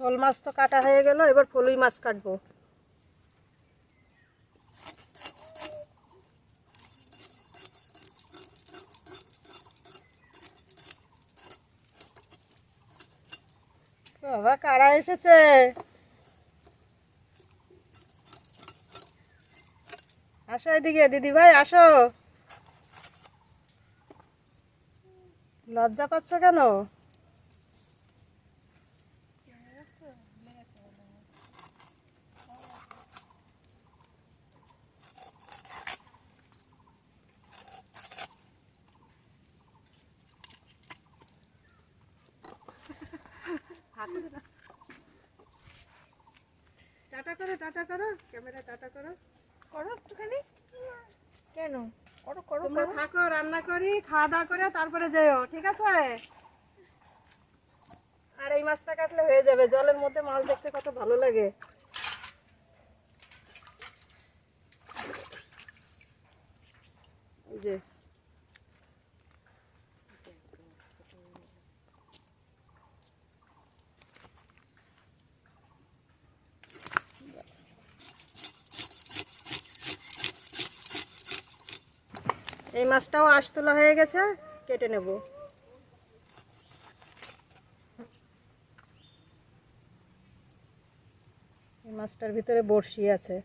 শোল মাছ তো কাটা হয়ে গেল, এবার ফলুই মাছ কাটবো। বাবা, কারা এসেছে? আসো এদিকে দিদি ভাই আসো। লজ্জা পাচ্ছ কেন? টাটা করো টাটা করো ক্যামেরা টাটা করো। করো একটুখানি। কেন? করো করো তোমরা থাকো রান্না করি খাওয়া দাওয়া করে তারপরে যেও ঠিক আছে? আর এই মাছটা কাটলে হয়ে যাবে জলের মধ্যে মাছ দেখতে কত ভালো লাগে। যে এই মাছটাও আঁশ তোলা হয়ে গেছে, কেটে নেব। এই মাছটার ভিতরে বড়শি আছে।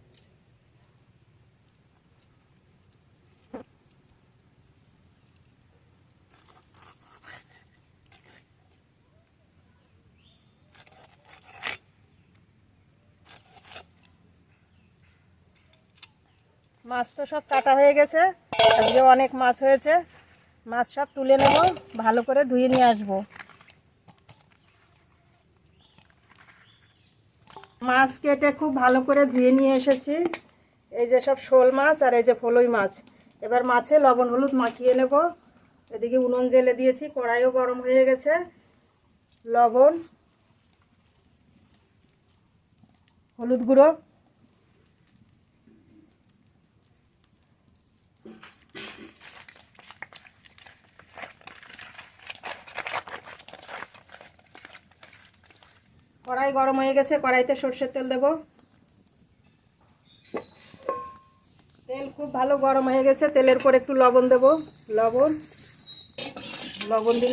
মাছ তো সব কাটা হয়ে গেছে। আজকে অনেক মাছ হয়েছে। মাছ সব তুলে নেব, ভালো করে ধুয়ে নিয়ে আসব। মাছ কেটে খুব ভালো করে ধুয়ে নিয়ে এসেছি। এই যে সব শোল মাছ আর এই যে ফলই মাছ। এবার মাছে লবণ হলুদ মাখিয়ে নেব। এদিকে উনুন জেলে দিয়েছি, কড়াইও গরম হয়ে গেছে। লবণ, হলুদ গুঁড়ো। কড়াই গরম হয়ে গেছে, কড়াইতে সর্ষের তেল দেব। তেল খুব ভালো গরম হয়ে গেছে, তেলের পর একটু লবণ দেব। লবণ লবণ দিলে